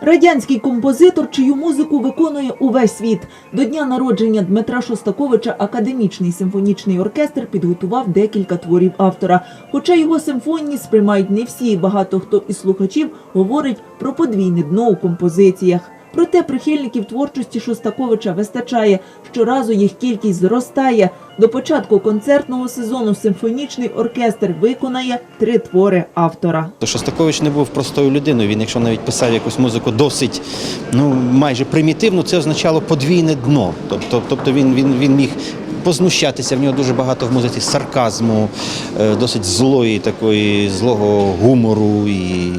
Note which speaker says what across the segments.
Speaker 1: Радянський композитор, чию музику виконує увесь світ. До дня народження Дмитра Шостаковича академічний симфонічний оркестр підготував декілька творів автора. Хоча його симфонії сприймають не всі, багато хто із слухачів говорить про подвійне дно у композиціях. Проте прихильників творчості Шостаковича вистачає. Щоразу їх кількість зростає. До початку концертного сезону симфонічний оркестр виконає три твори автора.
Speaker 2: Шостакович не був простою людиною. Він, якщо навіть писав якусь музику досить ну майже примітивну, це означало подвійне дно. Тобто, тобто він, він, він міг познущатися. В нього дуже багато в музиці сарказму, е, досить злої такої злого гумору. І,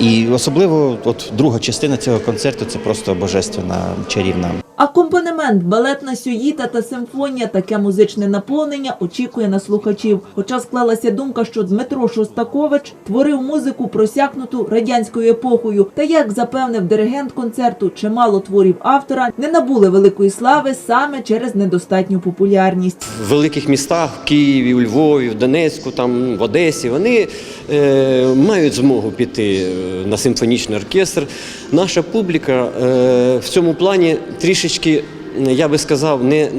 Speaker 2: і особливо от друга частина цього концерту це просто божественна чарівна.
Speaker 1: Акомпанемент, балетна сюїта та симфонія, таке музичне наповнення очікує на слухачів. Хоча склалася думка, що Дмитро Шостакович творив музику просякнуту радянською епохою. Та як запевнив диригент концерту, чимало творів автора не набули великої слави саме через недостатню популярність.
Speaker 3: в великих містах, в Києві, у Львові, в Донецьку, там в Одесі, вони е, мають змогу піти е, на симфонічний оркестр. Наша публіка е, в цьому плані трішечки. Я би сказав, не,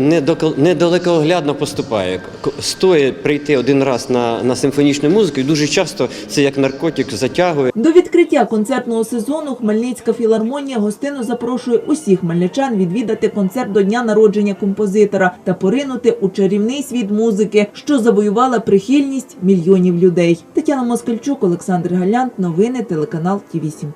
Speaker 3: недалекоглядно поступає. Стоїть прийти один раз на, на симфонічну музику, і дуже часто це як наркотик затягує.
Speaker 1: До відкриття концертного сезону Хмельницька філармонія гостину запрошує усіх хмельничан відвідати концерт до дня народження композитора та поринути у чарівний світ музики, що завоювала прихильність мільйонів людей. Тетяна Москальчук, Олександр Галянт. Новини телеканал Ті 8